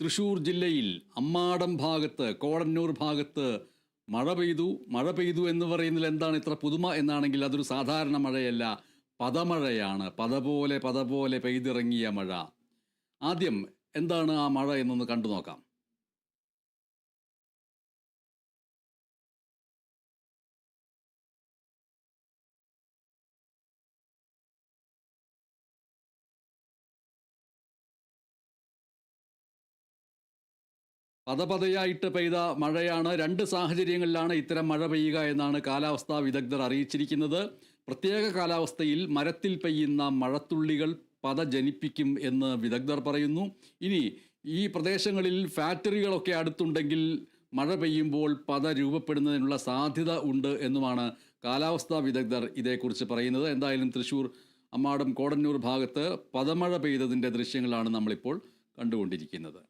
തൃശൂർ ജില്ലയിൽ അമ്മാടം ഭാഗത്ത് കോടന്നൂർ ഭാഗത്ത് മഴ പെയ്തു മഴ പെയ്തു എന്ന് പറയുന്നതിൽ എന്താണ് ഇത്ര പുതുമ എന്നാണെങ്കിൽ അതൊരു സാധാരണ മഴയല്ല പദമഴയാണ് പത പോലെ പത പോലെ പെയ്തിറങ്ങിയ മഴ. ആദ്യം എന്താണ് ആ മഴ എന്നൊന്ന് കണ്ടു നോക്കാം പതപതയായിട്ട് പെയ്ത മഴയാണ്. രണ്ട് സാഹചര്യങ്ങളിലാണ് ഇത്തരം മഴ പെയ്യുക എന്നാണ് കാലാവസ്ഥാ വിദഗ്ധർ അറിയിച്ചിരിക്കുന്നത്. പ്രത്യേക കാലാവസ്ഥയിൽ മരത്തിൽ പെയ്യുന്ന മഴത്തുള്ളികൾ പത ജനിപ്പിക്കും എന്ന് വിദഗ്ധർ പറയുന്നു. ഇനി ഈ പ്രദേശങ്ങളിൽ ഫാക്ടറികളൊക്കെ അടുത്തുണ്ടെങ്കിൽ മഴ പെയ്യുമ്പോൾ പത രൂപപ്പെടുന്നതിനുള്ള സാധ്യത ഉണ്ട് എന്നുമാണ് കാലാവസ്ഥാ വിദഗ്ധർ ഇതേക്കുറിച്ച് പറയുന്നത്. എന്തായാലും തൃശ്ശൂർ അമ്മാടം കോടന്നൂർ ഭാഗത്ത് പതമഴ പെയ്തതിന്റെ ദൃശ്യങ്ങളാണ് നമ്മളിപ്പോൾ കണ്ടുകൊണ്ടിരിക്കുന്നത്.